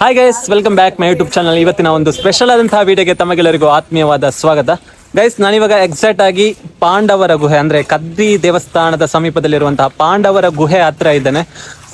Hi guys welcome back my YouTube channel ಇವತ್ತಿನ ಒಂದು special ಆದಂತಹ ವಿಡಿಯೋಗೆ ತಮಗೆಲ್ಲರಿಗೂ ಆತ್ಮೀಯವಾದ ಸ್ವಾಗತ. ಗೈಸ್ ನಾನಿವಾಗ ಎಕ್ಸಾಕ್ಟ್ ಆಗಿ ಪಾಂಡವರ ಗುಹೆ, ಅಂದ್ರೆ ಕದ್ರಿ ದೇವಸ್ಥಾನದ ಸಮೀಪದಲ್ಲಿರುವಂತಹ ಪಾಂಡವರ ಗುಹೆ ಹತ್ರ ಇದ್ದೇನೆ.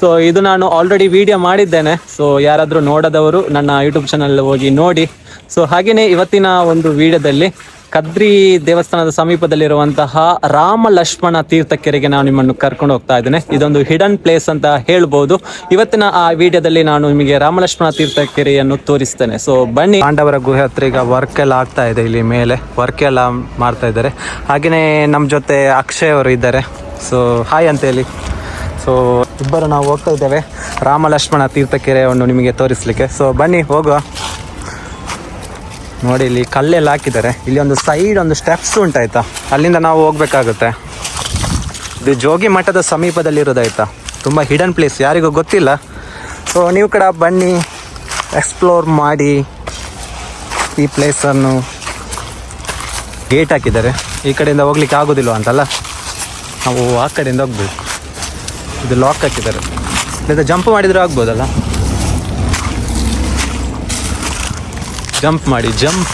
ಸೊ ಇದು ನಾನು ಆಲ್ರೆಡಿ ವಿಡಿಯೋ ಮಾಡಿದ್ದೇನೆ. ಸೊ ಯಾರಾದರೂ ನೋಡದವರು ನನ್ನ ಯೂಟ್ಯೂಬ್ ಚಾನಲ್ ಹೋಗಿ ನೋಡಿ. ಸೊ ಹಾಗೆಯೇ ಇವತ್ತಿನ ಒಂದು ವಿಡಿಯೋದಲ್ಲಿ ಕದ್ರಿ ದೇವಸ್ಥಾನದ ಸಮೀಪದಲ್ಲಿರುವಂತಹ ರಾಮ ಲಕ್ಷ್ಮಣ ತೀರ್ಥಕೆರೆಗೆ ನಾನು ನಿಮ್ಮನ್ನು ಕರ್ಕೊಂಡು ಹೋಗ್ತಾ ಇದ್ದೇನೆ. ಇದೊಂದು ಹಿಡನ್ ಪ್ಲೇಸ್ ಅಂತ ಹೇಳ್ಬೋದು. ಇವತ್ತಿನ ಆ ವಿಡಿಯೋದಲ್ಲಿ ನಾನು ನಿಮಗೆ ರಾಮ ಲಕ್ಷ್ಮಣ ತೀರ್ಥಕೆರೆಯನ್ನು ತೋರಿಸ್ತೇನೆ. ಸೊ ಬನ್ನಿ. ಪಾಂಡವರ ಗುಹೆ ಹತ್ರ ಈಗ ವರ್ಕ್ ಎಲ್ಲ ಆಗ್ತಾ ಇದೆ ಇಲ್ಲಿ ಮೇಲೆ. ವರ್ಕ್ ಎಲ್ಲ ಮಾಡ್ತಾ ಇದ್ದಾರೆ. ಹಾಗೆಯೇ ನಮ್ಮ ಜೊತೆ ಅಕ್ಷಯ್ ಅವರು ಇದ್ದಾರೆ. ಸೊ ಹಾಯ್ ಅಂತ ಹೇಳಿ ಸೊ ಇಬ್ಬರು ನಾವು ಹೋಗ್ತಾ ಇದ್ದೇವೆ. ರಾಮ ಲಕ್ಷ್ಮಣ ತೀರ್ಥಕೆರೆಯನ್ನು ನಿಮಗೆ ತೋರಿಸ್ಲಿಕ್ಕೆ. ಸೊ ಬನ್ನಿ, ಹೋಗುವ. ನೋಡಿ, ಇಲ್ಲಿ ಕಲ್ಲೆಲ್ಲ ಹಾಕಿದ್ದಾರೆ. ಇಲ್ಲಿ ಒಂದು ಸೈಡ್ ಒಂದು ಸ್ಟೆಪ್ಸ್ ಉಂಟಾಯ್ತಾ ಅಲ್ಲಿಂದ ನಾವು ಹೋಗ್ಬೇಕಾಗುತ್ತೆ. ಇದು ಜೋಗಿ ಮಠದ ಸಮೀಪದಲ್ಲಿರೋದಾಯ್ತಾ ತುಂಬ ಹಿಡನ್ ಪ್ಲೇಸ್ ಯಾರಿಗೂ ಗೊತ್ತಿಲ್ಲ. ಸೊ ನೀವು ಕೂಡ ಬನ್ನಿ ಎಕ್ಸ್ಪ್ಲೋರ್ ಮಾಡಿ ಈ ಪ್ಲೇಸನ್ನು ಗೇಟ್ ಹಾಕಿದ್ದಾರೆ. ಈ ಕಡೆಯಿಂದ ಹೋಗ್ಲಿಕ್ಕೆ ಆಗೋದಿಲ್ಲ ಅಂತಲ್ಲ? ನಾವು ಆ ಕಡೆಯಿಂದ ಹೋಗ್ಬೇಕು. ಇದು ಲಾಕ್ ಹಾಕಿದ್ದಾರೆ. ಇಲ್ಲದ ಜಂಪ್ ಮಾಡಿದ್ರೆ ಆಗ್ಬೋದಲ್ಲ? ಜಂಪ್ ಮಾಡಿ ಜಂಪ್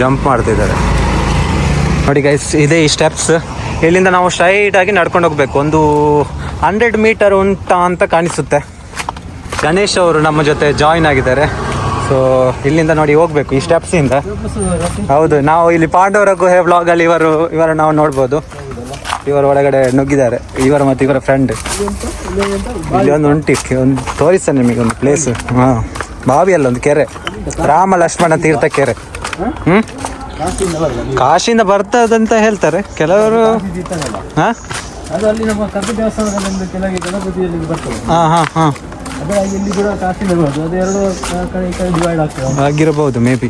ಜಂಪ್ ಮಾಡ್ತಿದ್ದಾರೆ ನೋಡಿ ಗೈಸ್ ಇದೇ ಈ ಸ್ಟೆಪ್ಸ್ ಇಲ್ಲಿಂದ ನಾವು ಸ್ಟ್ರೈಟ್ ಆಗಿ ನಡ್ಕೊಂಡು ಹೋಗ್ಬೇಕು. ಒಂದು ಹಂಡ್ರೆಡ್ ಮೀಟರ್ ಉಂಟಾ ಅಂತ ಕಾಣಿಸುತ್ತೆ. ಗಣೇಶ್ ಅವರು ನಮ್ಮ ಜೊತೆ ಜಾಯಿನ್ ಆಗಿದ್ದಾರೆ. ಸೊ ಇಲ್ಲಿಂದ ನೋಡಿ ಹೋಗ್ಬೇಕು ಈ ಸ್ಟೆಪ್ಸಿಂದ ಹೌದು, ನಾವು ಇಲ್ಲಿ ಪಾಂಡವರ ಗುಹೆ ವ್ಲಾಗಲ್ಲಿ ಇವರು ಇವರು ನಾವು ನೋಡ್ಬೋದು. ಇವರು ಒಳಗಡೆ ನುಗ್ಗಿದ್ದಾರೆ. ಇವರು ಮತ್ತು ಇವರ ಫ್ರೆಂಡ್ ಇಲ್ಲಿ ಒಂದು ಉಂಟು ಒಂದು ತೋರಿಸ್ತಾನೆ ನಿಮಗೆ ಒಂದು ಪ್ಲೇಸ್ ಹಾಂ ಬಾವಿ ಅಲ್ಲ ಒಂದು ಕೆರೆ. ರಾಮ ಲಕ್ಷ್ಮಣ ತೀರ್ಥ ಕೆರೆ. ಹ್ಮ್? ಕಾಶಿಯಿಂದ ಬರ್ತದಂತ ಹೇಳ್ತಾರೆ. ಕೆಲವರು ಹಾ? ಹಾ ಹಾ ಹಾ. ಆಗಿರಬಹುದು ಮೇ ಬಿ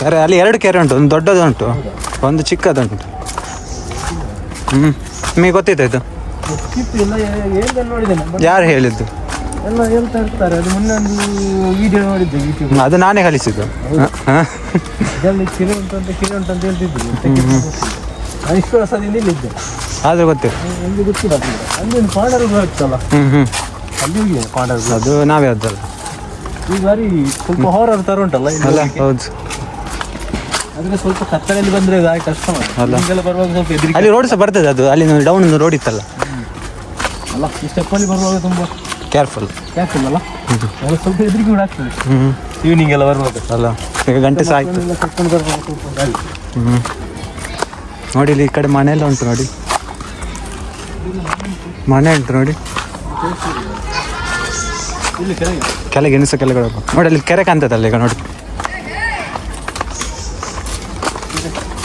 ಕೆರೆ ಅಲ್ಲಿ ಎರಡು ಕೆರೆ ಉಂಟು. ಒಂದು ದೊಡ್ಡದುಂಟು ಒಂದು ಚಿಕ್ಕದುಂಟು. ಹ್ಮ್. ನಿಮಗೆ ಗೊತ್ತಿತ್ತು ಇದು? ನೋಡಿದ್ದೇನೆ ಬಟ್ ಯಾರು ಹೇಳಿದ್ದು? ಎಲ್ಲ ಹೇಳ್ತಾ ಇರ್ತಾರೆ. ಅದು ಮೊನ್ನೆ ಒಂದು ವಿಡಿಯೋ ನೋಡಿದ್ದೆ ಯೂಟ್ಯೂಬ್ ಅದು ನಾನೇ ಕಲಿಸಿದ್ದು. ಹ, ಹ. ಇದರಲ್ಲಿ ಕೆರೆ ಉಂಟು ಅಂತ ಕೆರೆ ಉಂಟು ಅಂತ ಹೇಳ್ತಿದ್ರು ನಾನು ಇಷ್ಟು ಇಲ್ಲಿದ್ದೆ. ಆದ್ರೂ ಗೊತ್ತಿಲ್ಲ. ಗೊತ್ತಿಲ್ಲ ಅದು. ಅಲ್ಲಿ ಒಂದು ಪಾಂಡರು ಅಲ್ಲಿ ಪಾಂಡರು ಅದು ನಾವೇ ಅದಲ್ಲ ಈ ಬಾರಿ ಸ್ವಲ್ಪ ಹೊರರ್ ತರ ಉಂಟಲ್ಲ ಇಲ್ಲಿ ಅಲ್ಲ ಹೋಗ್ಲಿಕ್ಕೆ. ಹೌದು. ಆದ್ರೆ ಸ್ವಲ್ಪ ಕತ್ತಲೆಯಲ್ಲಿ ಬಂದ್ರೆ ಕಷ್ಟ ಅಲ್ಲ. ಹಿಂಗೆಲ್ಲ ಬರುವಾಗ ಸ್ವಲ್ಪ ಹೆದರಿಕೆ. ಅಲ್ಲಿ ರೋಡ್ ಸಹ ಬರ್ತದೆ ಅದು ಅಲ್ಲಿ ಡೌನ್ ಒಂದು ರೋಡ್ ಇತ್ತಲ್ಲ. ಅಲ್ಲ ಈ ಸ್ಟೆಪ್ಪಲ್ಲಿ ಬರುವಾಗ ತುಂಬ ಕೇರ್ಫುಲ್ ಕೇರ್ಫುಲ್ ಅಲ್ಲ? ಎಲ್ಲ ಸ್ವಲ್ಪ ಎದುರಿಗೆ ಕೂಡ ಆಗ್ತದೆ. ಈವ್ನಿಂಗ್ ಎಲ್ಲ ಬರುವಾಗ. ಅಲ್ಲ ಈಗ ಗಂಟೆ ಸಹ ಆಯ್ತು. ಕರ್ಕೊಂಡು ನೋಡಿ ಇಲ್ಲಿ ಈ ಕಡೆ ಮನೆ ಎಲ್ಲ ಉಂಟು ನೋಡಿ. ಮನೆ ಉಂಟು ನೋಡಿ. ಕೆಳಗೆ. ಎಣಿಸ ಕೆಳಗಡೆ ನೋಡಿ ಅಲ್ಲಿ ಕೆರೆ ಕಾಣ್ತದಲ್ಲ ಈಗ ನೋಡಿ.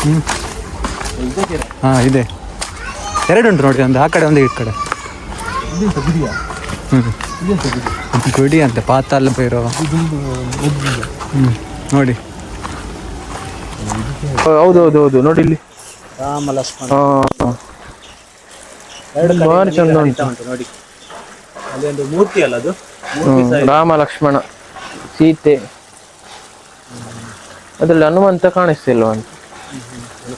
ಹ್ಮ್ ಇದೆ ಕೆರೆ ಹಾ ಇದೆ. ಎರಡು ಉಂಟು ನೋಡಿ ಒಂದು ಆ ಕಡೆ ಒಂದು ಈ ಕಡೆ. ಇದೆಂತ ಗುಡಿ ಅಂತೆ ಪಾತಾಲ ಭೈರವ ಹ್ಞೂ ನೋಡಿ. ಹೌದು ಹೌದು ಹೌದು ನೋಡಿ ಇಲ್ಲಿ. ರಾಮ ಲಕ್ಷ್ಮಣ ಭಾರಿ ಚಂದ ಉಂಟು ಉಂಟು. ನೋಡಿ. ಅಲ್ಲಿ ಒಂದು ಮೂರ್ತಿ ಅಲ್ಲ ಅದು? ರಾಮ ಲಕ್ಷ್ಮಣ ಸೀತೆ. ಅದ್ರಲ್ಲಿ ಹನುಮಂತ ಕಾಣಿಸ್ತಿಲ್ವ ಅಂತ?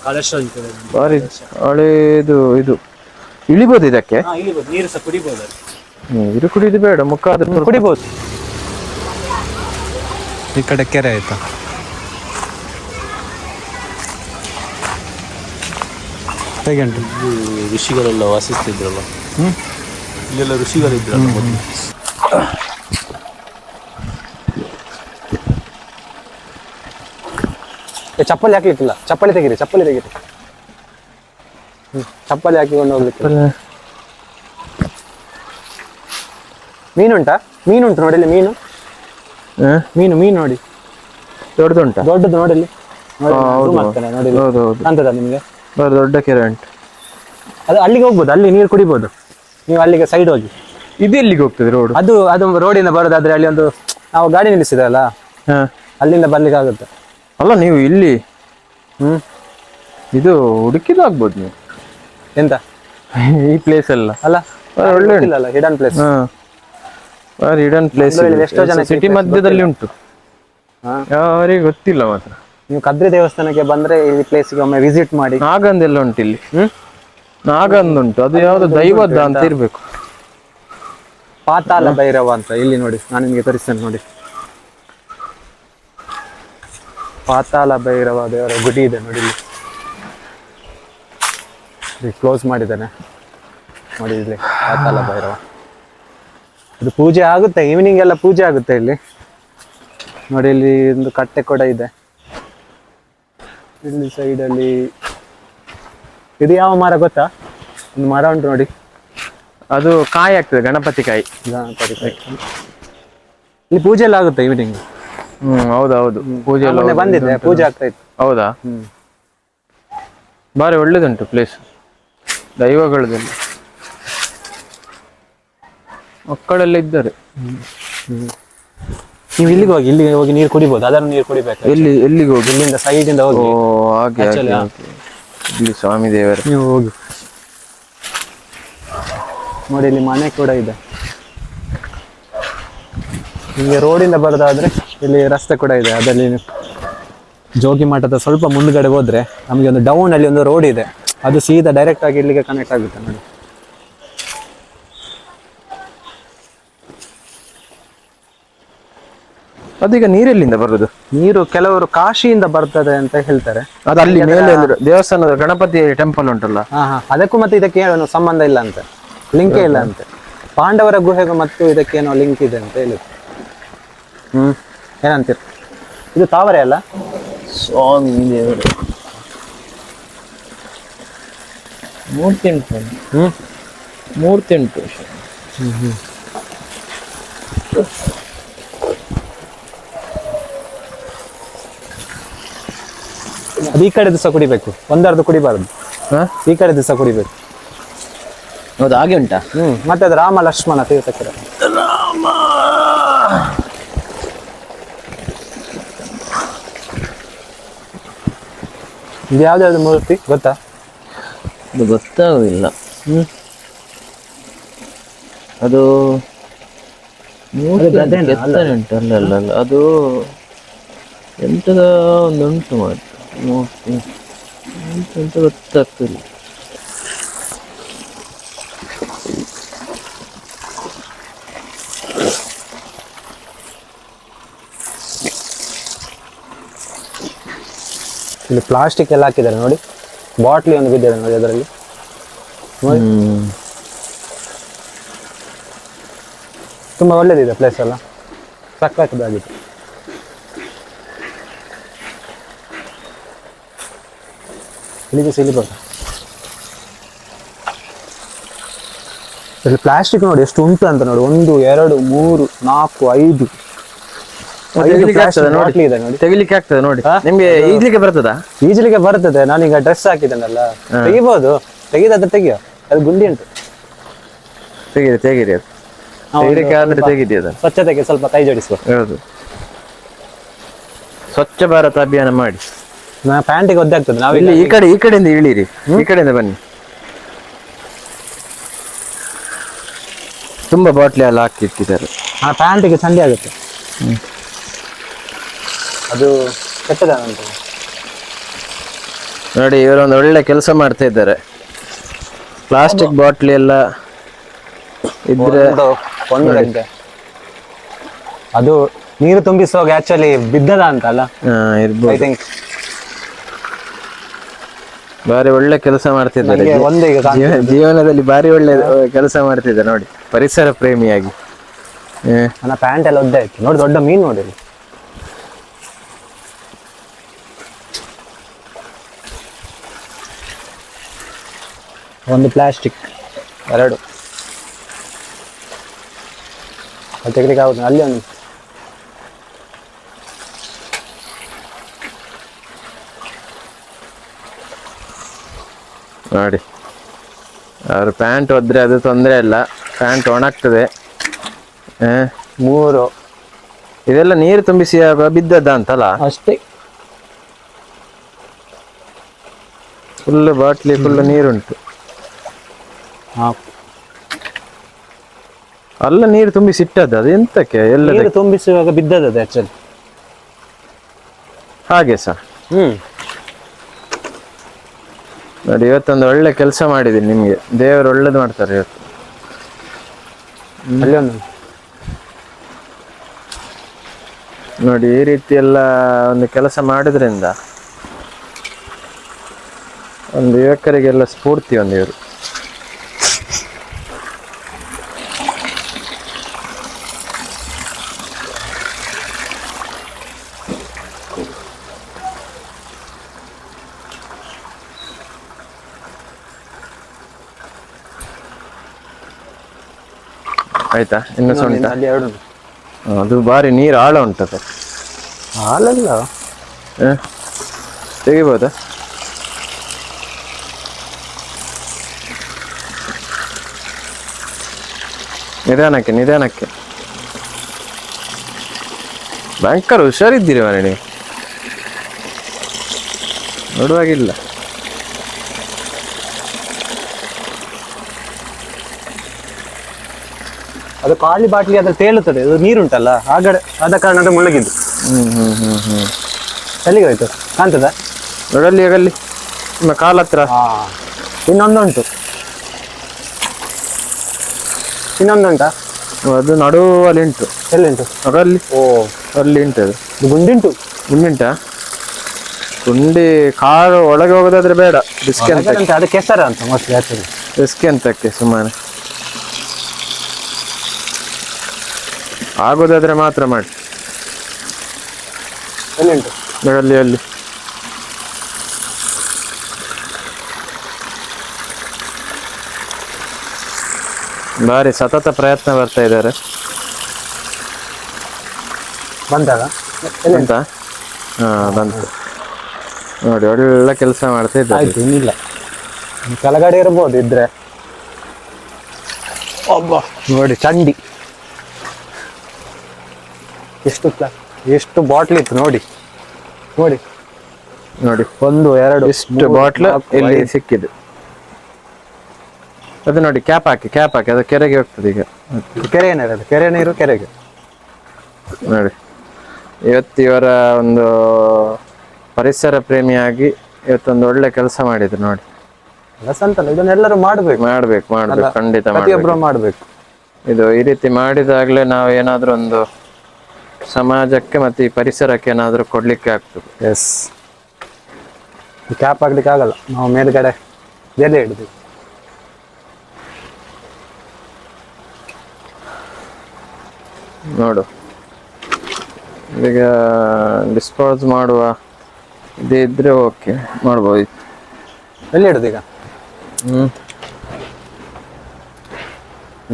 ಕಳಶ ಉಂಟು ಭಾರಿ ಹಳೇದು ಇದು ಇಳಿಬೋದು ಇದಕ್ಕೆ? ಹಾ ಇಳಿಬೋದು. ನೀರು ಸಹ ಕುಡಿಬೋದು. ನೀರು ಕುಡಿದು ಬೇಡ. ಮುಖ ಆದ್ರೆ ಕುಡಿಬೋದು. ಈ ಕಡೆ ಕೆರೆ ಆಯ್ತಾ? ಹೇಗೆ ಉಂಟು? ಋಷಿಗಳೆಲ್ಲ ವಾಸಿಸ್ತಿದ್ರಲ್ಲ. ಹ್ಮ್? ಇಲ್ಲೆಲ್ಲ ಋಷಿಗಳಿದ್ರಲ್ಲ. ಮೊದಲು ಚಪ್ಪಲಿ ಹಾಕ್ಲಿಕ್ಕಿಲ್ಲ. ಚಪ್ಪಲಿ ತೆಗೀರಿ ಚಪ್ಪಲಿ ತೆಗೀರಿ. ಹ್ಮ್, ಚಪ್ಪಲಿ ಹಾಕಿಕೊಂಡು ಹೋಗ್ಲಿಕ್ಕೆ. ಮೀನುಂಟಾ ಮೀನುಂಟು ನೋಡಿ ಇಲ್ಲಿ ಮೀನು? ಮೀನು ಮೀನು ನೋಡಿ. ದೊಡ್ಡದುಂಟಾ ದೊಡ್ಡದು ನೋಡಿ ಇಲ್ಲಿ ನೋಡಿ, ಹಾ, ಹೌದು. zoom ಮಾಡ್ತೇನೆ, ನೋಡಿ ಇಲ್ಲಿ. ಹೌದು ಹೌದು. ಕಾಣ್ತದಾ ನಿಮಗೆ? ಭಾರಿ ದೊಡ್ಡ ಕೆರೆ ಉಂಟು. ಅದು ಅಲ್ಲಿಗೆ ಹೋಗ್ಬೋದು ಅಲ್ಲಿ ನೀರು ಕುಡಿಬೋದು. ನೀವು ಅಲ್ಲಿಗೆ ಸೈಡ್ ಹೋಗಿ. ಇದು ಎಲ್ಲಿಗೆ ಹೋಗ್ತದೆ ರೋಡ್ ಅದು ಅದು ರೋಡಿಂದ ಬರೋದಾದ್ರೆ ಅಲ್ಲಿ ಒಂದು ನಾವು ಗಾಡಿ ನಿಲ್ಲಿಸಿದಲ್ಲ ಹ. ಅಲ್ಲಿಂದ ಬರ್ಲಿಕ್ಕೆ ಆಗುತ್ತೆ ಅಲ್ಲ ನೀವು ಇಲ್ಲಿ? ಹ್ಮ್. ಇದು ಹುಡುಕಿದ್ದು ಆಗ್ಬೋದು ನೀವು. ಎಂತ? ಈ ಪ್ಲೇಸ್ ಎಲ್ಲ. ಅಲ್ಲ ಒಳ್ಳೆ ಹಿಡನ್ ಪ್ಲೇಸ್ ಹಾ. ಹಿಡನ್ ಪ್ಲೇಸ್ ಎಷ್ಟೋ ಜನ ಸಿಟಿ ಮಧ್ಯದಲ್ಲಿ ಉಂಟು. ಹಾ. ಯಾರಿಗೆ ಗೊತ್ತಿಲ್ಲ ಮಾತ್ರ. ನೀವು ಕದ್ರಿ ದೇವಸ್ಥಾನಕ್ಕೆ ಬಂದ್ರೆ ಈ ಪ್ಲೇಸ್ಗೆ ಒಮ್ಮೆ ವಿಸಿಟ್ ಮಾಡಿ. ನಾಗಂದೆಲ್ಲ ಉಂಟು ಇಲ್ಲಿ. ಹ್ಮ್. ನಾಗಂದ್ ಉಂಟು. ಅದು ಯಾವ್ದು ದೈವದ ಅಂತ ಇರ್ಬೇಕು. ಪಾತಾಳ ಭೈರವ ಅಂತ ಇಲ್ಲಿ ನೋಡಿ ನಾನು ನಿಮಗೆ ತೋರಿಸ್ತೇನೆ ನೋಡಿ. ಪಾತಾಳ ಭೈರವ ದೇವರ ಗುಡಿ ಇದೆ ನೋಡಿ ಇಲ್ಲಿ. ಕ್ಲೋಸ್ ಮಾಡಿದ್ದಾನೆ. ನೋಡಿ ಇಲ್ಲಿ ಪಾತಾಳ ಭೈರವ. ಇದು ಪೂಜೆ ಆಗುತ್ತೆ ಈವ್ನಿಂಗ್ ಎಲ್ಲ ಪೂಜೆ ಆಗುತ್ತೆ ಇಲ್ಲಿ. ನೋಡಿ ಇಲ್ಲಿ ಒಂದು ಕಟ್ಟೆ ಕೂಡ ಇದೆ. ಇಲ್ಲಿ ಸೈಡಲ್ಲಿ ಇದು ಯಾವ ಮರ ಗೊತ್ತಾ? ಒಂದು ಮರ ಉಂಟು ನೋಡಿ. ಅದು ಕಾಯಿ ಆಗ್ತದೆ, ಗಣಪತಿ ಕಾಯಿ. ಗಣಪತಿ ಕಾಯಿ. ಇಲ್ಲಿ ಪೂಜೆ ಎಲ್ಲ ಆಗುತ್ತೆ ಈವ್ನಿಂಗ್ ಹ್ಮ್ ಹೌದೌದು. ಪೂಜೆ ಎಲ್ಲ ಮೊನ್ನೆ ಬಂದಿದ್ದೆ ಪೂಜೆ ಆಗ್ತಾ ಇತ್ತು. ಹೌದಾ? ಹ್ಮ್. ಬಾರಿ ಒಳ್ಳೇದುಂಟು ಪ್ಲೇಸ್ ದೈವಗಳದಲ್ಲಿ. ಮಕ್ಕಳೆಲ್ಲ ಇದ್ದಾರೆ. ನೀವು ಇಲ್ಲಿಗೆ ಹೋಗಿ ಇಲ್ಲಿಗೆ ಹೋಗಿ ನೀರು ಕುಡಿಬಹುದು ಅದರ ನೀರು ಕುಡಿಬೇಕು ಎಲ್ಲಿ ಎಲ್ಲಿಗೆ ಹೋಗಿ? ಇಲ್ಲಿಂದ ಸೈಡ್ ಇಂದ ಓ ಹೋಗಿ ಹಾಗೆ ಹಾಗೆ, ಹಾಗೆ. ಇಲ್ಲಿ ಸ್ವಾಮಿ ದೇವರ. ನೀವು ಹೋಗಿ. ನೋಡಿ ಇಲ್ಲಿ ಮನೆ ಕೂಡ ಇದೆ. ನಿಮಗೆ ರೋಡಿಂದ ಬರೋದಾದ್ರೆ ಇಲ್ಲಿ ರಸ್ತೆ ಕೂಡ ಇದೆ ಅದರಲ್ಲಿ ಜೋಗಿ ಮಠದ ಸ್ವಲ್ಪ ಮುಂದ್ಗಡೆ ಹೋದ್ರೆ ನಮಗೆ ಒಂದು ಡೌನ್ ಅಲ್ಲಿ ಒಂದು ರೋಡ್ ಇದೆ. ಅದು ಸೀದಾ ಡೈರೆಕ್ಟ್ ಆಗಿ ಇಲ್ಲಿಗೆ ಕನೆಕ್ಟ್ ಆಗುತ್ತೆ ನೋಡಿ. ಅದೀಗ ನೀರೆಲ್ಲಿಂದ ಬರುದು? ನೀರು ಕೆಲವರು ಕಾಶಿಯಿಂದ ಬರ್ತದೆ ಅಂತ ಹೇಳ್ತಾರೆ. ಅದು ಅಲ್ಲಿ ಮೇಲೆ ದೇವಸ್ಥಾನದ ಗಣಪತಿ ಟೆಂಪಲ್ ಉಂಟಲ್ಲ? ಅದಕ್ಕೂ ಮತ್ತೆ ಇದಕ್ಕೆ ಏನು ಸಂಬಂಧ ಇಲ್ಲ ಅಂತ. ಲಿಂಕೇ ಇಲ್ಲ ಅಂತೆ. ಪಾಂಡವರ ಗುಹೆಗೂ ಮತ್ತು ಇದಕ್ಕೇನೋ ಲಿಂಕ್ ಇದೆ ಅಂತ ಹೇಳಿ ಹ್ಮ್. ಏನಂತೀರ? ಇದು ತಾವರೆ ಅಲ್ಲ? ಸ್ವಾಮಿ ದೇವರು ಮೂರ್ತಿ ಉಂಟು ಹ್ಮ್? ಮೂರ್ತಿ ಉಂಟು ಅದು ಈ ಕಡೆ ದಿವಸ ಕುಡಿಬೇಕು. ಒಂದರ್ಧ ಕುಡಿಬಾರ್ದು. ಹಾಂ? ಈ ಕಡೆ ದಿವಸ ಕುಡಿಬೇಕು. ಹೌದು ಹಾಗೆ ಉಂಟಾ? ಹ್ಮ್ ಮತ್ತೆ ಅದು ರಾಮ ಲಕ್ಷ್ಮಣ ತೀರ್ಥಕರ ಇದು ಯಾವ್ದು ಮೂರ್ತಿ? ಗೊತ್ತಾ? ಅದು ಗೊತ್ತಾಗುದಿಲ್ಲ ಹ್ಮ್. ಅದು ಮೂರ್ತಿ? ಉಂಟು, ಅಲ್ಲ ಅಲ್ಲ ಅಲ್ಲ. ಅದು ಎಂತದ ಒಂದು ಉಂಟು ಮಾತ್ರ ಮೂರ್ತಿ. ಎಂತ ಗೊತ್ತಾಗ್ತಿಲ್ಲ. ಇಲ್ಲಿ ಪ್ಲಾಸ್ಟಿಕ್ ಎಲ್ಲ ಹಾಕಿದ್ದಾರೆ ನೋಡಿ. ಬಾಟ್ಲಿ ಒಂದು ಬಿದ್ದಿದೆ ನೋಡಿ ಅದರಲ್ಲಿ. ನೋಡಿ. ತುಂಬಾ ಒಳ್ಳೇದಿದೆ ಪ್ಲೇಸ್ ಎಲ್ಲ. ಸಕ್ಕತ್ತಾಗಿದೆ ಇಲ್ಲಿಗೆ ಸಿಲಿ ಬರ್ತದೆ ಇಲ್ಲಿ ಪ್ಲಾಸ್ಟಿಕ್ ನೋಡಿ ಎಷ್ಟು ಉಂಟು ಅಂತ ನೋಡಿ. ಒಂದು, ಎರಡು, ಮೂರು, ನಾಲ್ಕು, ಐದು. ತೆಗಿಲಿಕ್ಕೆ ಆಗ್ತದೆ ನೋಡಿ. ಇದೆ ನೋಡಿ. ತೆಗಿಲಿಕ್ಕೆ ಆಗ್ತದೆ ನೋಡಿ? ನಿಮ್ಗೆ ಈಜ್ಲಿಕ್ಕೆ ಬರ್ತದಾ? ಈಜಲಿಕ್ಕೆ ಬರ್ತದೆ. ನಾನೀಗ ಡ್ರೆಸ್ ಹಾಕಿದ್ದೇನಲ್ಲ. ತೆಗಿಬಹುದು ತೆಗಿದಾದ್ರೆ ತೆಗಿಯೋ. ಅದು ಗುಂಡಿ ಉಂಟು. ತೆಗೀರಿ ತೆಗೀರಿ ಅದು. ತೆಗಿಲಿಕ್ಕೆ ಆದ್ರೆ ತೆಗೀರಿ ಅದು ಸ್ವಚ್ಛತೆಗೆ ಸ್ವಲ್ಪ ಕೈ ಜೋಡಿಸುವ ಹೌದು. ಸ್ವಚ್ಛ ಭಾರತ ಅಭಿಯಾನ ಮಾಡಿ. ನಾ ಪ್ಯಾಂಟಿಗೆ ಒದ್ದೆ ಆಗ್ತದೆ. ನಾವಿಲ್ಲಿ ಇಲ್ಲಿ ಈ ಕಡೆ ಈ ಕಡೆಯಿಂದ ಇಳಿರಿ ಈ ಕಡೆಯಿಂದ ಬನ್ನಿ. ತುಂಬಾ ಬಾಟ್ಲಿ ಎಲ್ಲ ಹಾಕಿಟ್ಟಿದ್ದಾರೆ ಆ ಪ್ಯಾಂಟಿಗೆ ಚಂಡಿ ಆಗುತ್ತೆ. ಅದು ಕೆಟ್ಟದ ನೋಡಿ ಇವರೊಂದು ಒಳ್ಳೆ ಕೆಲಸ ಮಾಡ್ತಾ ಇದ್ದಾರೆ. ಪ್ಲಾಸ್ಟಿಕ್ ಬಾಟ್ಲಿ ಎಲ್ಲ ಇದ್ರೆ ಒಂದು ಅದು ನೀರು ತುಂಬಿಸುವಾಗ ಆಕ್ಚುಲಿ ಬಿದ್ದದ ಅಂತ ಅಲ್ಲ? ಐ ಥಿಂಕ್ ಬಾರಿ ಒಳ್ಳೆ ಕೆಲಸ ಮಾಡ್ತಿದ್ದಾರೆ ಜೀವನದಲ್ಲಿ ಬಾರಿ ಒಳ್ಳೆ ಕೆಲಸ ಮಾಡ್ತಿದ್ದಾರೆ ನೋಡಿ ಪರಿಸರ ಪ್ರೇಮಿಯಾಗಿ. ನನ್ನ ಪ್ಯಾಂಟ್ ಎಲ್ಲ ಒದ್ದೆ ಆಯ್ತು. ನೋಡಿ ದೊಡ್ಡ ಮೀನು ನೋಡಿ. ಒಂದು ಪ್ಲಾಸ್ಟಿಕ್ ಎರಡು. ಅದು ತೆಗಿಲಿಕ್ಕೆ ಆಗುದು ಅಲ್ಲಿ ಒಂದು. ನೋಡಿ. ಅವ್ರು ಪ್ಯಾಂಟ್ ಒದ್ರೆ ಅದು ತೊಂದರೆ ಇಲ್ಲ. ಪ್ಯಾಂಟ್ ಒಣಗ್ತದೆ. ಮೂರು. ಇದೆಲ್ಲ ನೀರು ತುಂಬಿಸಿ ಬಿದ್ದದ ಬಿದ್ದದ್ದ ಅಂತಲ್ಲ? ಅಷ್ಟೇ. ಫುಲ್ ಬಾಟ್ಲಿ ಫುಲ್ ನೀರುಂಟು. ನಾಲ್ಕು ಅಲ್ಲ ನೀರು ತುಂಬಿ ಇಟ್ಟದ್ದು ಅದು ಎಂತಕ್ಕೆ? ಎಲ್ಲ ನೀರು ತುಂಬಿಸುವಾಗ ಬಿದ್ದದ್ದು ಆಕ್ಚುಲಿ ಹಾಗೆ ಸರ್. ಹ್ಮ್. ನೋಡಿ ಇವತ್ತೊಂದು ಒಳ್ಳೆ ಕೆಲಸ ಮಾಡಿದೀನಿ ನಿಮ್ಗೆ. ದೇವರು ಒಳ್ಳೇದು ಮಾಡ್ತಾರೆ ಇವತ್ತು. ಅಲ್ಲಿ ಒಂದು ನೋಡಿ ಈ ರೀತಿ ಎಲ್ಲ ಒಂದು ಕೆಲಸ ಮಾಡಿದ್ರಿಂದ ಒಂದು ಯುವಕರಿಗೆಲ್ಲ ಸ್ಫೂರ್ತಿ ಒಂದು ಇವರು. ಆಯ್ತಾ? ಇನ್ನು ಸಹ ಉಂಟಾ ಅಲ್ಲಿ ಎರಡು. ಉಂಟು. ಅದು ಬಾರಿ ನೀರು ಆಳ ಉಂಟದು ಹಾಲಲ್ಲ? ಹ? ತೆಗಿಬೋದಾ? ನಿಧಾನಕ್ಕೆ ನಿಧಾನಕ್ಕೆ. ಭಯಂಕರ ಹುಷಾರಿದ್ದೀರಿ ಮನೆ ನೀವು. ನೋಡುವಾಗಿಲ್ಲ. ಅದು ಖಾಲಿ ಬಾಟ್ಲಿ ಅದ್ರ ತೇಲುತ್ತದೆ ಅದು ನೀರುಂಟಲ್ಲ ಆಗಡೆ ಆದ ಕಾರಣ ಅದು ಮುಳುಗಿದ್ದು ಹ್ಮ್ ಹ್ಮ್ ಹ್ಮ್ ಹ್ಮ್ ಎಲ್ಲಿಗೆ ಹೋಯ್ತು ಕಾಣ್ತದ? ನೋಡಲ್ಲಿ ಆಗಲ್ಲಿ. ನಿಮ್ಮ ಕಾಲ ಹತ್ರ. ಇನ್ನೊಂದುಂಟು. ಇನ್ನೊಂದುಂಟಾ? ಅದು ನಡುವಲ್ಲಿ ಉಂಟು. ಎಲ್ಲಿ ಉಂಟು ನೋಡಲ್ಲಿ. ಓ. ಅಲ್ಲಿ ಉಂಟು ಅದು. ಗುಂಡಿಂಟು? ಗುಂಡಿಂಟಾ? ಗುಂಡಿ ಕಾರು ಒಳಗೆ ಹೋಗೋದಾದ್ರೆ ಬೇಡ. ರಿಸ್ಕ್ ಅಂತ ಅದಕ್ಕೆ ಹೆಸರ ಅಂತ ಮೋಸ್ಟ್ಲಿ ರಿಸ್ಕ್ ಅಂತಕ್ಕೆ ಸುಮ್ಮನೆ ಆಗೋದಾದ್ರೆ ಮಾತ್ರ ಮಾಡಿ. ಅಲ್ಲಿ ಅಲ್ಲಿ. ಬಾರಿ ಸತತ ಪ್ರಯತ್ನ ಬರ್ತಾ ಇದ್ದಾರೆ. ಬಂದಾಗ ಎಂತ ಹಾ ಬಂತು. ನೋಡಿ ಒಳ್ಳೆ ಕೆಲಸ ಮಾಡ್ತಾ ಇದ್ದಾರೆ. ಆಯ್ತು ಇನ್ನಿಲ್ಲ ಕೆಳಗಡೆ ಇರ್ಬೋದು ಇದ್ರೆ. ಒಬ್ಬ ನೋಡಿ ಚಂಡಿ. ಎಷ್ಟು ಪ್ಲಾ ಎಷ್ಟು ಬಾಟ್ಲ್ ಇತ್ತು ನೋಡಿ. ನೋಡಿ. ನೋಡಿ ಒಂದು ಎರಡು ಇಷ್ಟು ಬಾಟ್ಲ್ ಇಲ್ಲಿ ಸಿಕ್ಕಿದೆ. ಅದು ನೋಡಿ ಕ್ಯಾಪ್ ಹಾಕಿ ಕ್ಯಾಪ್ ಹಾಕಿ ಅದು ಕೆರೆಗೆ ಹೋಗ್ತದೆ ಈಗ. ಕೆರೆ ನೀರು ಕೆರೆ ನೀರು ಕೆರೆಗೆ. ನೋಡಿ. ಇವತ್ತು ಇವರ ಒಂದು ಪರಿಸರ ಪ್ರೇಮಿಯಾಗಿ ಇವತ್ತೊಂದು ಒಳ್ಳೆ ಕೆಲಸ ಮಾಡಿದ್ರು ನೋಡಿ. ಕೆಲಸ ಅಂತಲ್ಲ ಇದನ್ನೆಲ್ಲರೂ ಮಾಡ್ಬೇಕು. ಮಾಡ್ಬೇಕು ಮಾಡಬೇಕು ಖಂಡಿತ ಮಾಡ್ಬೇಕು. ಇದು ಈ ರೀತಿ ಮಾಡಿದಾಗ್ಲೇ ನಾವು ಏನಾದರೂ ಒಂದು ಸಮಾಜಕ್ಕೆ ಮತ್ತೆ ಈ ಪರಿಸರಕ್ಕೆ ಏನಾದ್ರೂ ಕೊಡ್ಲಿಕ್ಕೆ ಆಗ್ತದೆ. ಎಸ್ ಕ್ಯಾಪ್ ಆಗ್ಲಿಕ್ಕೆ ಆಗಲ್ಲ. ನಾವು ಮೇಲ್ಗಡೆ ಎಲೆ ಹಿಡಿದ್ವಿ ನೋಡು. ಈಗ ಡಿಸ್ಪೋಸ್ ಮಾಡುವ ಇದೇ ಇದ್ರೆ ಓಕೆ ಮಾಡ್ಬೋದು. ಎಲ್ಲಿ ಇಡೋದು ಈಗ? ಹ್ಮ್.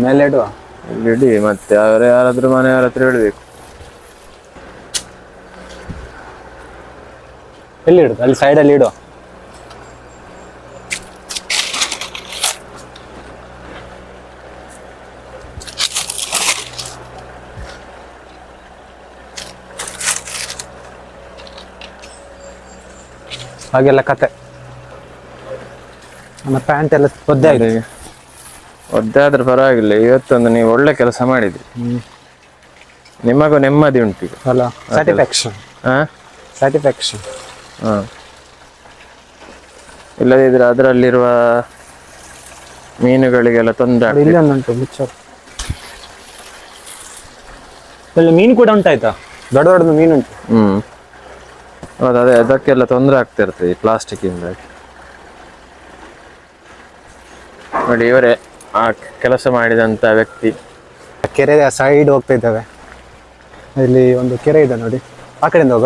ಮೇಲೆ ಇಡುವ? ಇಡಿ ಮತ್ತೆ ಅವ್ರ ಯಾರಾದ್ರೂ ಮನೆಯವ್ರ ಹತ್ರ ಹೇಳ್ಬೇಕು ಎಲ್ಲಿ ಇಡು? ಅಲ್ಲಿ ಸೈಡಲ್ಲಿ ಇಡು. ಹಾಗೆಲ್ಲ ಕತೆ. ನನ್ನ ಪ್ಯಾಂಟ್ ಎಲ್ಲ ಒದ್ದೆ ಆಗಿದೆ. ಒದ್ದೆ ಆದ್ರೆ ಪರವಾಗಿಲ್ಲ. ಇವತ್ತೊಂದು ನೀವು ಒಳ್ಳೆ ಕೆಲಸ ಮಾಡಿದ್ರಿ. ನಿಮಗೂ ನೆಮ್ಮದಿ ಉಂಟು ಈಗ. ಅಲ್ಲ ಸ್ಯಾಟಿಸ್ಫ್ಯಾಕ್ಷನ್ ಹಾ ಸ್ಯಾಟಿಸ್ಫ್ಯಾಕ್ಷನ್ ಹಾ. ಇಲ್ಲದಿದ್ರೆ ಅದರಲ್ಲಿರುವ ಮೀನುಗಳಿಗೆಲ್ಲ ತೊಂದರೆ ಆಗ್ತದೆ. ಇಲ್ಲಿ ಒಂದುಂಟು ಮೀನು ಕೂಡ ಉಂಟಾಯ್ತಾ? ದೊಡ್ಡ ದೊಡ್ಡದು ಮೀನು ಉಂಟು? ಹ್ಮ್. ಹೌದು ಅದೇ ಅದಕ್ಕೆಲ್ಲ ತೊಂದರೆ ಆಗ್ತಿರ್ತದೆ ಈ ಪ್ಲಾಸ್ಟಿಕ್ ಇಂದ. ನೋಡಿ ಇವರೇ ಆ ಕೆಲಸ ಮಾಡಿದಂತ ವ್ಯಕ್ತಿ. ಕೆರೆ ಸೈಡ್ ಹೋಗ್ತಾ ಇದ್ದಾವೆ. ಇಲ್ಲಿ ಒಂದು ಕೆರೆ ಇದೆ ನೋಡಿ. ಆ ಕಡೆಯಿಂದ ಹೋಗ.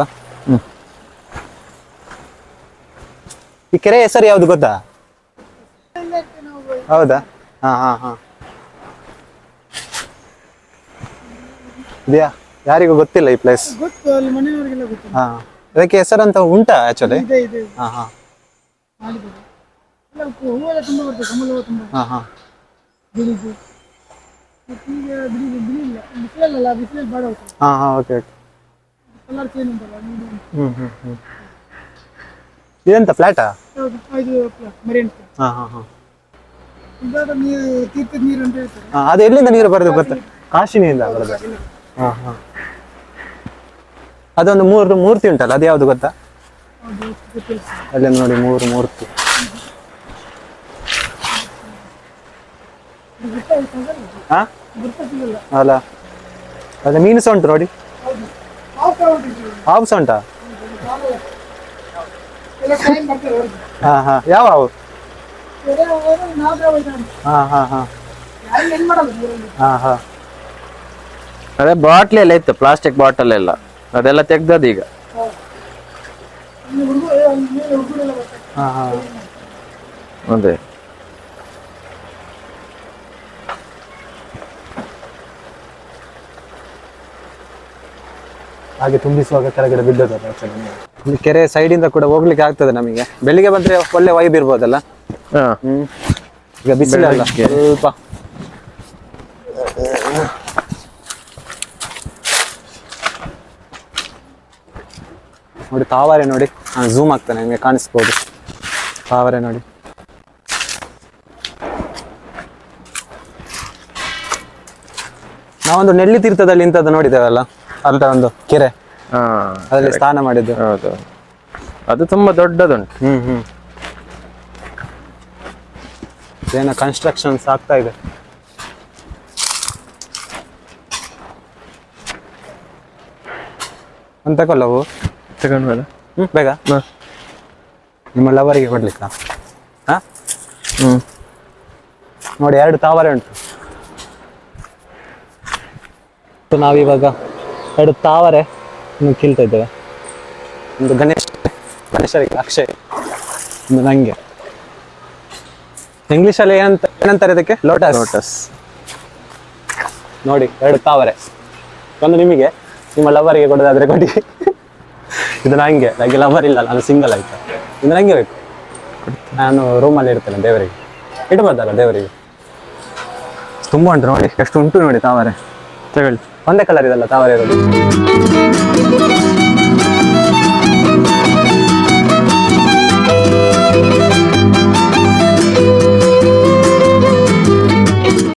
ಈ ಕೆರೆ ಹೆಸರು ಯಾವ್ದು ಗೊತ್ತಾ? ಹೌದಾ? ಹಾ ಹಾ ಹಾ. ಇದೆಯಾ? ಯಾರಿಗೂ ಗೊತ್ತಿಲ್ಲ ಈ ಪ್ಲೇಸ್ ಹಾ. ಅದಕ್ಕೆ ಹೆಸರಂತ ಉಂಟಾ ಆಕ್ಚುಲಿ ಹಾ ಹಾ. ಹಾ ಹಾ. ಹಾ ಹಾ ಓಕೆ. ಹ್ಮ್ ಹ್ಮ್ ಹ್ಮ್. ಇದೆಂತ ಫ್ಲಾಟಾ? ಹೌದು ಐದು ಮರಿಯನ್ ಹಾ ಹಾ ಹಾ. ಹಾ, ಅದು ಎಲ್ಲಿಂದ ನೀರು ಬರೋದು ಕಾಶಿನಿಂದ. ಬರೋದು. ಹಾ ಹಾ. ಅದೊಂದು ಮೂರು ಮೂರ್ತಿ ಉಂಟಲ್ಲ ಅದು ಯಾವ್ದು ಗೊತ್ತಾ? ಅಲ್ಲಿ ನೋಡಿ ಮೂರು ಮೂರ್ತಿ. ಹಾ ಅಲ್ಲ. ಅದೇ ಮೀನು ಸಹ ಉಂಟು ನೋಡಿ. ಹಾವು ಸಹ ಉಂಟಾ? ಹಾ ಹಾ. ಯಾವ ಹಾ ಹಾ ಹಾ. ಹಾ ಹಾ. ಅದೇ ಬಾಟ್ಲಿ ಎಲ್ಲ ಇತ್ತು ಪ್ಲಾಸ್ಟಿಕ್ ಬಾಟಲ್ ಎಲ್ಲ. ಅದೆಲ್ಲ ತೆಗ್ದದ ಈಗ. ಹಾ ಹಾ. ಅದೇ. ಹಾಗೆ ತುಂಬಿಸುವಾಗ ಕೆಳಗಡೆ ಬಿದ್ದದ actually. ಕೆರೆ ಸೈಡ್ ಇಂದ ಕೂಡ ಹೋಗ್ಲಿಕ್ಕೆ ಆಗ್ತದೆ ನಮಗೆ. ಬೆಳಿಗ್ಗೆ ಬಂದ್ರೆ ಒಳ್ಳೆ ವೈಬ್ ಇರ್ಬೋದಲ್ಲ? ಹ್ಮ್. ಈಗ ಬಿಸಿಲಲ್ಲ ಸ್ವಲ್ಪ. ನೋಡಿ ತಾವರೆ ನೋಡಿ. ನಾನು ಝೂಮ್ ಆಗ್ತಾನೆ ನಿಮಗೆ ಕಾಣಿಸ್ಬೋದು. ತಾವರೆ ನೋಡಿ. ನಾವೊಂದು ನೆಲ್ಲಿ ತೀರ್ಥದಲ್ಲಿ ಇಂಥದ್ದು ನೋಡಿದ್ದೇವಲ್ಲ? ಅಂತ ಒಂದು ಕೆರೆ. ಹಾ ಅದರಲ್ಲಿ ಸ್ನಾನ ಮಾಡಿದ್ದು. ಹೌದು. ಅದು ತುಂಬಾ ದೊಡ್ಡದುಂಟು. ಹ್ಮ್ ಹ್ಮ್. ಏನೋ ಕನ್ಸ್ಟ್ರಕ್ಷನ್ಸ್ ಆಗ್ತಾ ಇದೆ. ಒಂದು ತಗೊಳ್ಳವು ತಗೊಂಡ್ಮೇಲೆ ಹ್ಮ್ ಬೇಗ. ನಿಮ್ಮ ಲವರಿಗೆ ಕೊಡ್ಲಿಕ್ಕ? ಹಾ? ಹ್ಮ್. ನೋಡಿ ಎರಡು ತಾವರೆ ಉಂಟು. ಸೊ ನಾವಿವಾಗ ಎರಡು ತಾವರೆ ಕೀಳ್ತಾ ಇದ್ದೇವೆ. ಒಂದು ಗಣೇಶ ಗಣೇಶರಿಗೆ ಅಕ್ಷಯ್ ಒಂದು ನಂಗೆ. ಇಂಗ್ಲೀಷಲ್ಲಿ ಏನಂತ ಏನಂತಾರೆ ಇದಕ್ಕೆ? ಲೋಟಸ್ ಲೋಟಸ್ ನೋಡಿ ಎರಡು ತಾವರೆ. ಒಂದು ನಿಮಗೆ ನಿಮ್ಮ ಲವರಿಗೆ ಕೊಡೋದಾದ್ರೆ ಕೊಡಿ. ಇದು ನಂಗೆ ನನಗೆ ಲವರ್ ಇಲ್ಲ ನಾನು ಸಿಂಗಲ್ ಆಯ್ತು. ಇದು ನಂಗೆ ಬೇಕು. ನಾನು ರೂಮಲ್ಲಿ ಇರ್ತೇನೆ ದೇವರಿಗೆ. ಇಡಬಾರ್ದಲ್ಲ ದೇವರಿಗೆ? ತುಂಬ ಉಂಟು ನೋಡಿ ಎಷ್ಟು ಉಂಟು ನೋಡಿ ತಾವರೆ. ತಗೊಳ್ಳಿ ಒಂದೇ ಕಲರ್ ಇದೆಲ್ಲ ತಾವರೆ ಇರೋದು.